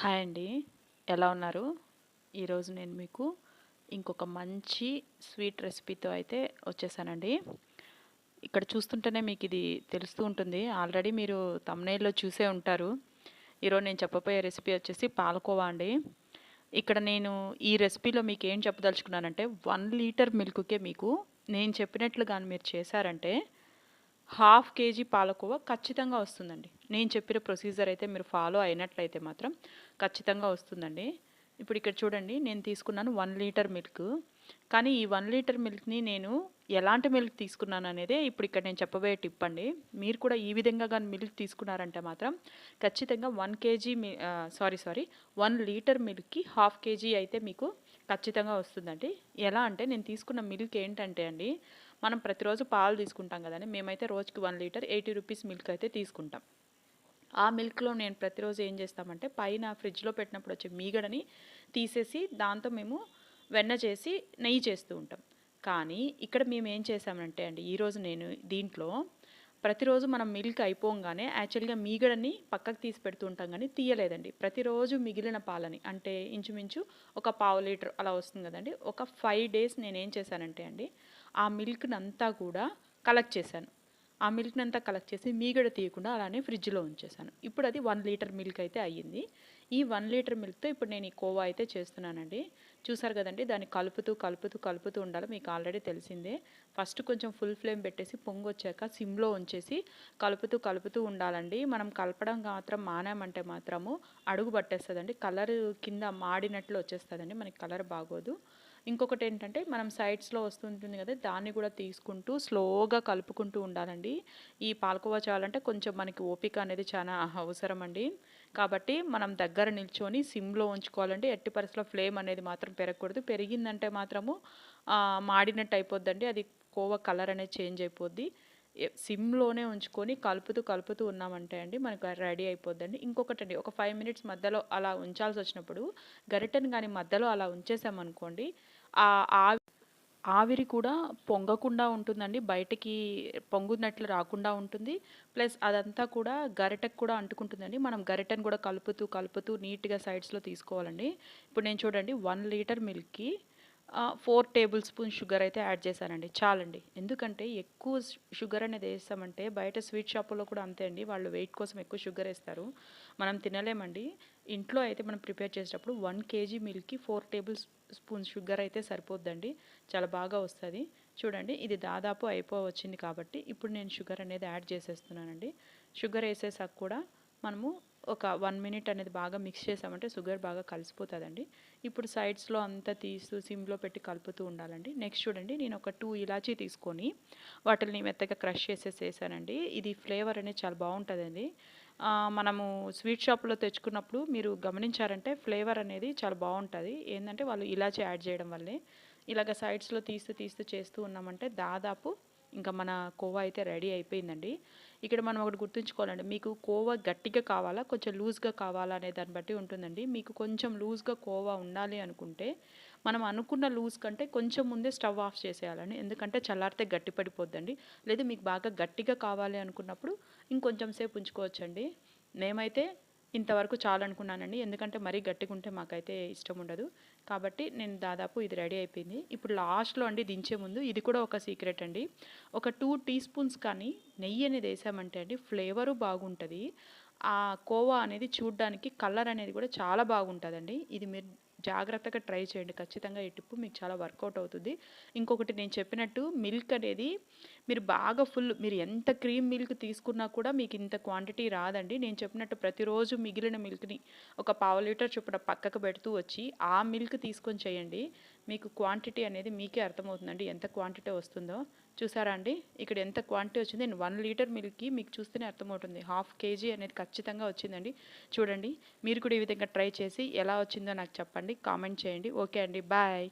Hi అండి. ఎలా ఉన్నారు? ఈరోజు నేను మీకు ఇంకొక మంచి స్వీట్ రెసిపీతో అయితే వచ్చేసానండి. ఇక్కడ చూస్తుంటేనే మీకు ఇది తెలుస్తూ ఉంటుంది. ఆల్రెడీ మీరు తమ్నేల్లో చూసే ఉంటారు. ఈరోజు నేను చెప్పబోయే రెసిపీ వచ్చేసి పాలకోవా అండి. ఇక్కడ నేను ఈ రెసిపీలో మీకు ఏం చెప్పదలుచుకున్నానంటే వన్ లీటర్ మిల్క్కే మీకు నేను చెప్పినట్లు కానీ మీరు చేశారంటే హాఫ్ కేజీ పాలకోవా ఖచ్చితంగా వస్తుందండి. నేను చెప్పిన ప్రొసీజర్ అయితే మీరు ఫాలో అయినట్లయితే మాత్రం ఖచ్చితంగా వస్తుందండి. ఇప్పుడు ఇక్కడ చూడండి నేను తీసుకున్నాను వన్ లీటర్ మిల్క్ కానీ ఈ వన్ లీటర్ మిల్క్ని నేను ఎలాంటి మిల్క్ తీసుకున్నాను అనేది ఇప్పుడు ఇక్కడ నేను చెప్పబోయే టిప్ అండి. మీరు కూడా ఈ విధంగా కానీ మిల్క్ తీసుకున్నారంటే మాత్రం ఖచ్చితంగా one KG sorry sorry one litre మిల్క్కి half KG అయితే మీకు ఖచ్చితంగా వస్తుందండి. ఎలా అంటే నేను తీసుకున్న మిల్క్ ఏంటంటే అండి మనం ప్రతిరోజు పాలు తీసుకుంటాం కదండి. మేమైతే రోజుకి one litre eighty rupees milk అయితే తీసుకుంటాం. ఆ మిల్క్లో నేను ప్రతిరోజు ఏం చేస్తామంటే పైన ఫ్రిడ్జ్లో పెట్టినప్పుడు వచ్చే మీగడని తీసేసి దాంతో మేము వెన్న చేసి నెయ్యి చేస్తూ ఉంటాం. కానీ ఇక్కడ మేము ఏం చేసామంటే అండి ఈరోజు నేను దీంట్లో ప్రతిరోజు మనం మిల్క్ అయిపోగానే యాక్చువల్గా మీగడని పక్కకు తీసి పెడుతూ ఉంటాం కానీ తీయలేదండి. ప్రతిరోజు మిగిలిన పాలని అంటే ఇంచుమించు ఒక పావు లీటర్ అలా వస్తుంది కదండి ఒక ఫైవ్ డేస్ నేనేం చేశానంటే అండి ఆ మిల్క్ని అంతా కూడా కలెక్ట్ చేశాను. ఆ మిల్క్ని అంతా కలెక్ట్ చేసి మీగడ తీయకుండా అలానే ఫ్రిడ్జ్లో ఉంచేసాను ఇప్పుడు అది వన్ లీటర్ మిల్క్ అయితే అయ్యింది. ఈ వన్ లీటర్ మిల్క్తో ఇప్పుడు నేను ఈ కోవా అయితే చేస్తున్నానండి. చూసారు కదండి దాన్ని కలుపుతూ కలుపుతూ కలుపుతూ ఉండాలి. మీకు ఆల్రెడీ తెలిసిందే. ఫస్ట్ కొంచెం ఫుల్ ఫ్లేమ్ పెట్టేసి పొంగు వచ్చాక సిమ్లో ఉంచేసి కలుపుతూ కలుపుతూ ఉండాలండి. మనం కలపడం మాత్రం మానామంటే మాత్రము అడుగు పట్టేస్తుందండి. కలర్ కింద మాడినట్లు వచ్చేస్తుందండి. మనకి కలర్ బాగోదు. ఇంకొకటి ఏంటంటే మనం సైడ్స్లో వస్తుంటుంది కదా దాన్ని కూడా తీసుకుంటూ స్లోగా కలుపుకుంటూ ఉండాలండి. ఈ పాలకోవా చేయాలంటే కొంచెం మనకి ఓపిక అనేది చాలా అవసరం అండి కాబట్టి మనం దగ్గర నిల్చొని సిమ్లో ఉంచుకోవాలండి. ఎట్టి పరిస్థితిలో ఫ్లేమ్ అనేది మాత్రం పెరగకూడదు. పెరిగిందంటే మాత్రము మాడినట్టు అయిపోద్దండి. అది కోవా కలర్ అనేది చేంజ్ అయిపోద్ది. సిమ్లోనే ఉంచుకొని కలుపుతూ కలుపుతూ ఉన్నామంటే అండి మనకు రెడీ అయిపోద్దండి. ఇంకొకటి అండి ఒక ఫైవ్ మినిట్స్ మధ్యలో అలా ఉంచాల్సి వచ్చినప్పుడు గరిటెని కానీ మధ్యలో అలా ఉంచేసామనుకోండి ఆ ఆవిరి కూడా పొంగకుండా ఉంటుందండి. బయటకి పొంగున్నట్లు రాకుండా ఉంటుంది. ప్లస్ అదంతా కూడా గరిటకు కూడా అంటుకుంటుందండి. మనం గరిటెను కూడా కలుపుతూ కలుపుతూ నీట్గా సైడ్స్లో తీసుకోవాలండి. ఇప్పుడు నేను చూడండి వన్ లీటర్ మిల్క్కి ఫోర్ టేబుల్ స్పూన్ షుగర్ అయితే యాడ్ చేశానండి. చాలండి. ఎందుకంటే ఎక్కువ షుగర్ అనేది వేస్తామంటే బయట స్వీట్ షాపులో కూడా అంతే అండి. వాళ్ళు వెయిట్ కోసం ఎక్కువ షుగర్ వేస్తారు. మనం తినలేమండి. ఇంట్లో అయితే మనం ప్రిపేర్ చేసేటప్పుడు వన్ కేజీ మిల్క్కి ఫోర్ టేబుల్ స్పూన్ షుగర్ అయితే సరిపోద్దండి. చాలా బాగా వస్తుంది. చూడండి ఇది దాదాపు అయిపోవచ్చింది కాబట్టి ఇప్పుడు నేను షుగర్ అనేది యాడ్ చేసేస్తున్నానండి. షుగర్ వేసేసాక కూడా మనము ఒక వన్ మినిట్ అనేది బాగా మిక్స్ చేసామంటే షుగర్ బాగా కలిసిపోతుందండి. ఇప్పుడు సైడ్స్లో అంతా తీస్తూ సిమ్లో పెట్టి కలుపుతూ ఉండాలండి. నెక్స్ట్ చూడండి నేను ఒక టూ ఇలాచీ తీసుకొని వాటిని మెత్తగా క్రష్ చేసేసేసానండి ఇది ఫ్లేవర్ అనేది చాలా బాగుంటుందండి. మనము స్వీట్ షాప్లో తెచ్చుకున్నప్పుడు మీరు గమనించారంటే ఫ్లేవర్ అనేది చాలా బాగుంటుంది. ఏంటంటే వాళ్ళు ఇలాచీ యాడ్ చేయడం వల్లే. ఇలాగ సైడ్స్లో తీస్తూ తీస్తూ చేస్తూ ఉన్నామంటే దాదాపు ఇంకా మన కోవా అయితే రెడీ అయిపోయిందండి. ఇక్కడ మనం ఒకటి గుర్తుంచుకోవాలండి. మీకు కోవా గట్టిగా కావాలా కొంచెం లూజ్గా కావాలా అనే దాన్ని బట్టి ఉంటుందండి. మీకు కొంచెం లూజ్గా కోవా ఉండాలి అనుకుంటే మనం అనుకున్న లూజ్ కంటే కొంచెం ముందే స్టవ్ ఆఫ్ చేసేయాలండి. ఎందుకంటే చల్లారితే గట్టి పడిపోద్దండి. లేదు మీకు బాగా గట్టిగా కావాలి అనుకున్నప్పుడు ఇంకొంచెం సేపు ఉంచుకోవచ్చండి. మేమైతే ఇంతవరకు చాలనుకున్నానండి. ఎందుకంటే మరీ గట్టిగా ఉంటే మాకైతే ఇష్టం ఉండదు కాబట్టి నేను దాదాపు ఇది రెడీ అయిపోయింది. ఇప్పుడు లాస్ట్లో అండి దించే ముందు ఇది కూడా ఒక సీక్రెట్ అండి. ఒక టూ టీ స్పూన్స్ కానీ నెయ్యి అనేది వేసామంటే అండి ఫ్లేవరు బాగుంటుంది. ఆ కోవా అనేది చూడడానికి కలర్ అనేది కూడా చాలా బాగుంటుందండి. ఇది మీరు జాగ్రత్తగా ట్రై చేయండి. ఖచ్చితంగా ఈ టిప్పు మీకు చాలా వర్కౌట్ అవుతుంది. ఇంకొకటి నేను చెప్పినట్టు మిల్క్ అనేది మీరు బాగా ఫుల్ మీరు ఎంత క్రీమ్ మిల్క్ తీసుకున్నా కూడా మీకు ఇంత క్వాంటిటీ రాదండి. నేను చెప్పినట్టు ప్రతిరోజు మిగిలిన మిల్క్ని ఒక పావు లీటర్ చొప్పున పక్కకు పెడుతూ వచ్చి ఆ మిల్క్ తీసుకొని చేయండి. మీకు క్వాంటిటీ అనేది మీకే అర్థమవుతుందండి. ఎంత క్వాంటిటీ వస్తుందో. చూసారా అండి? ఇక్కడ ఎంత క్వాంటిటీ వచ్చింది? నేను వన్ లీటర్ మిల్క్కి మీకు చూస్తేనే అర్థమవుతుంది. హాఫ్ కేజీ అనేది ఖచ్చితంగా వచ్చిందండి. చూడండి. మీరు కూడా ఈ విధంగా ట్రై చేసి ఎలా వచ్చిందో నాకు చెప్పండి. కామెంట్ చేయండి. ఓకే అండి. బాయ్.